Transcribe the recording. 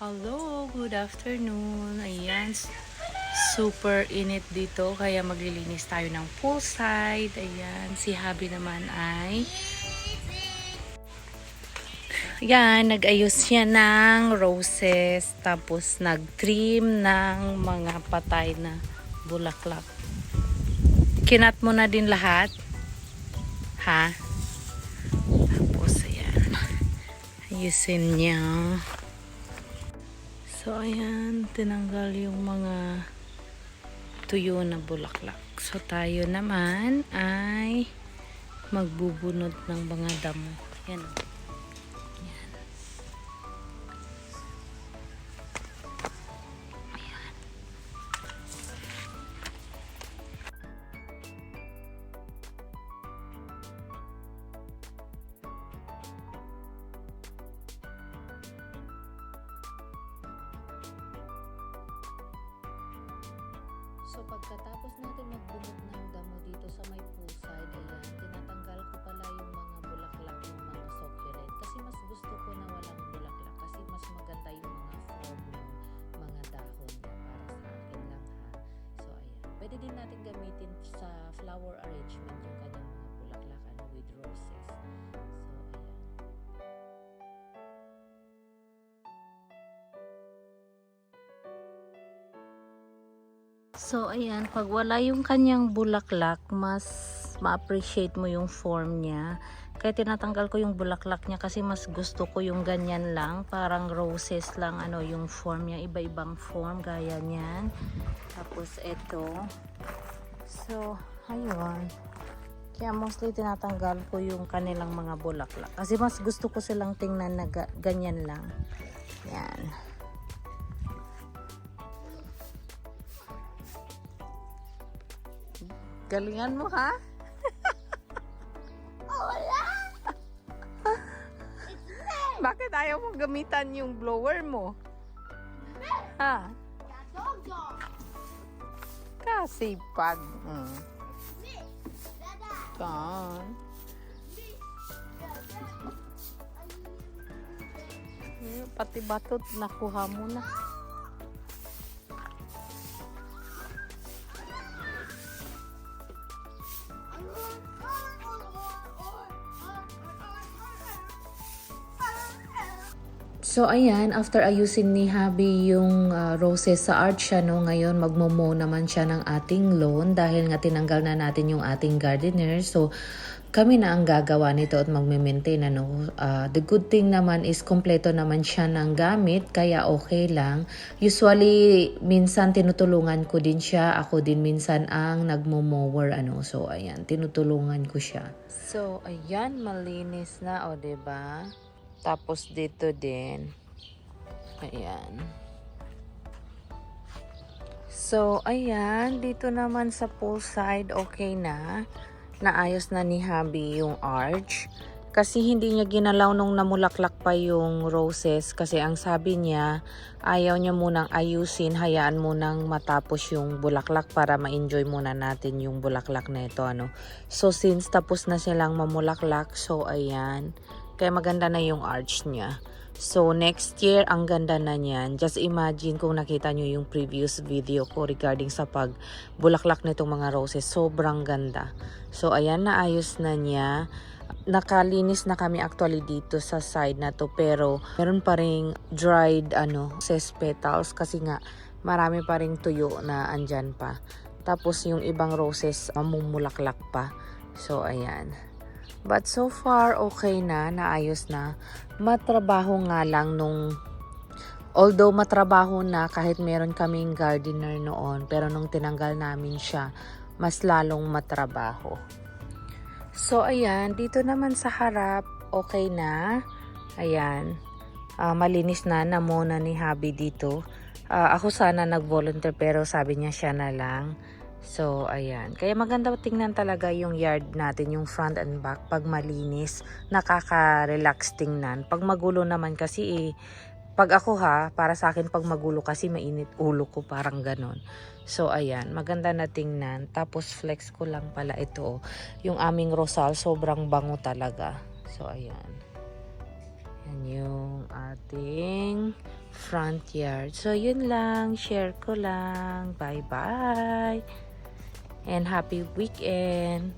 Hello, good afternoon. Ayan, super init dito kaya maglilinis tayo ng poolside. Ayan, si Habi naman ay Yan, nag-ayos siya ng roses tapos nag-trim ng mga patay na bulaklak. Kinat mo na din lahat? Ha? Tapos ayan. Ayusin niya. So, ayan, tinanggal yung mga tuyo na bulaklak. So, tayo naman ay magbubunot ng mga damo. Yan. o. So pagkatapos natin magbunot ng damo dito sa may poolside, ayan, tinatanggal ko pala yung mga bulaklak ng mga succulent. Kasi mas gusto ko na walang bulaklak kasi mas maganda yung mga form ng mga dahon niya para sa akin lang ha. So ayan, pwede din natin gamitin sa flower arrangement yung kanyang mga bulaklak ano, with roses. So ayan. Pag wala yung kanyang bulaklak, mas ma-appreciate mo yung form niya. Kaya tinatanggal ko yung bulaklak niya kasi mas gusto ko yung ganyan lang. Parang roses lang, ano, yung form niya. Iba-ibang form, gaya niyan. Tapos, ito. So, ayun. Kaya mostly tinatanggal ko yung kanilang mga bulaklak. Kasi mas gusto ko silang tingnan na ga- ganyan lang. Yan. Galingan mo ha? Bakit ayaw mo gamitan yung blower mo? Ha? Kasi pag... Mm. Eh, Pati batot nakuha mo na. So ayan, after ayusin ni Habi yung ah, roses sa arch siya, no, ngayon magmomo naman siya ng ating lawn dahil nga tinanggal na natin yung ating gardener. So kami na ang gagawa nito at magme-maintain ano. Ah, the good thing naman is kompleto naman siya ng gamit kaya okay lang. Usually minsan tinutulungan ko din siya, ako din minsan ang nagmo-mower ano. So ayan, tinutulungan ko siya. So ayan, malinis na o 'di ba? Tapos dito din. Ayan. So, ayan. Dito naman sa poolside, okay na. Naayos na ni Habi yung arch. Kasi hindi niya ginalaw nung namulaklak pa yung roses. Kasi ang sabi niya, ayaw niya munang ayusin. Hayaan munang matapos yung bulaklak para ma-enjoy muna natin yung bulaklak na ito. Ano. So, since tapos na silang mamulaklak, so ayan. Kaya maganda na yung arch niya. So, next year, ang ganda na niyan. Just imagine kung nakita nyo yung previous video ko regarding sa pag bulaklak nitong mga roses. Sobrang ganda. So, ayan, naayos na niya. Nakalinis na kami actually dito sa side na to. Pero, meron pa ring dried, ano, roses petals. Kasi nga, marami pa ring tuyo na andyan pa. Tapos, yung ibang roses, mamumulaklak pa. So, ayan. But so far, okay na, naayos na. Matrabaho nga lang nung, although matrabaho na kahit meron kaming gardener noon, pero nung tinanggal namin siya, mas lalong matrabaho. So, ayan, dito naman sa harap, okay na. Ayan, ah, malinis na, namona ni Habi dito. Ah, ako sana nag-volunteer pero sabi niya siya na lang. So, ayan. Kaya maganda tingnan talaga yung yard natin, yung front and back. Pag malinis, nakaka-relax tingnan. Pag magulo naman kasi eh, pag ako ha, para sa akin pag magulo kasi mainit ulo ko, parang ganon. So, ayan. Maganda na tingnan. Tapos, flex ko lang pala ito. Yung aming rosal, sobrang bango talaga. So, ayan. Yan yung ating front yard. So, yun lang. Share ko lang. Bye-bye. And happy weekend.